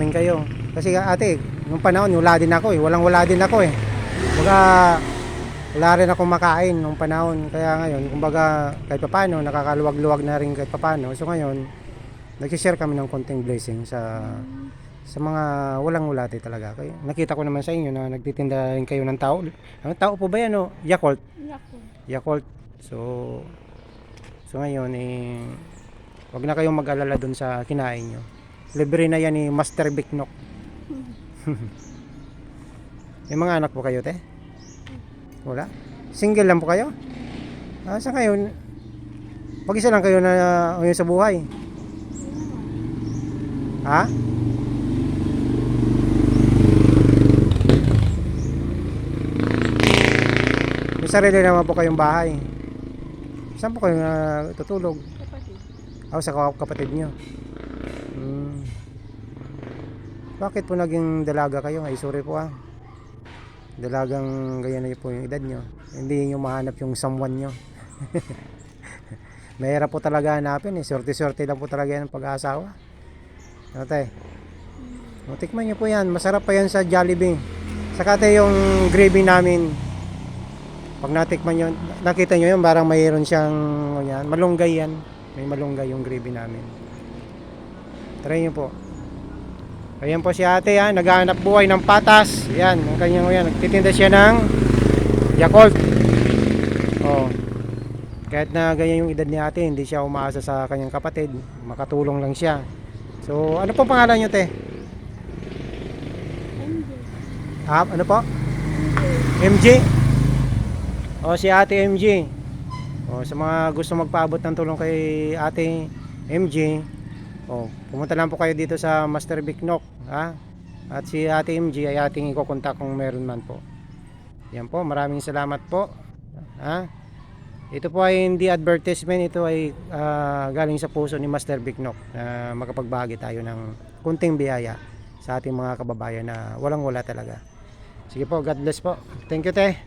Min kayo. Kasi ate, nung panahon, wala din ako eh. Walang wala din ako eh. Kumbaga, wala rin akong makain nung panahon. Kaya ngayon, kumbaga, kahit papano, nakakaluwag-luwag na rin kahit papano. So ngayon, nag-share kami ng konting blessing sa sa mga walang wala talaga. Kaya nakita ko naman sa inyo na nagtitinda rin kayo ng tao. Ang tao po ba yan? No? Yakult. Yako. Yakult. So, so ngayon, eh, wag na kayong mag-alala dun sa kinain nyo. Libre na yan ni Master Biknok. May mga anak po kayo, te? Wala? Single lang po kayo? Ah, sa kayo? Pag-isa lang kayo na ngayon sa buhay? Ha? May sarili naman po kayong bahay. Saan po kayo na tutulog? Kapatid. Ako sa kap- kapatid nyo. Hmm. Bakit po naging dalaga kayo? Ay, sorry po ah. Dalagang ganyan na po yung edad nyo. Hindi nyo mahanap yung someone nyo. Mahirap po talaga hanapin eh. Swerte-swerte lang po talaga yan pag-aasawa. Ano tayo? O, tikman nyo po yan. Masarap pa yan sa Jollibee. Saka tayo yung gravy namin. Pag natikman nyo, nakita nyo yun, parang mayroon siyang, ano yan, malunggay yan. May malunggay yung gravy namin. Try nyo po. Ayan po si ate ha, naghahanap buhay ng patas. Yan, ang kanyang yan. Nagtitinda siya ng Yakult. Oh. Kahit na ganyan yung edad ni ate, hindi siya umaasa sa kanyang kapatid. Makatulong lang siya. So, ano po pangalan nyo te? MJ. Ah, ano po? MJ? O si Ate MJ. O sa mga gusto magpaabot ng tulong kay Ate MJ, o pumunta lang po kayo dito sa Master Big Knock, ha? At si Ate MJ ay ating ikokontak kung meron man po. Yan po, maraming salamat po. Ha? Ito po ay hindi advertisement, ito ay ah, galing sa puso ni Master Big Knock na makapagbahagi tayo ng kunting biyaya sa ating mga kababayan na walang wala talaga. Sige po, God bless po. Thank you, te.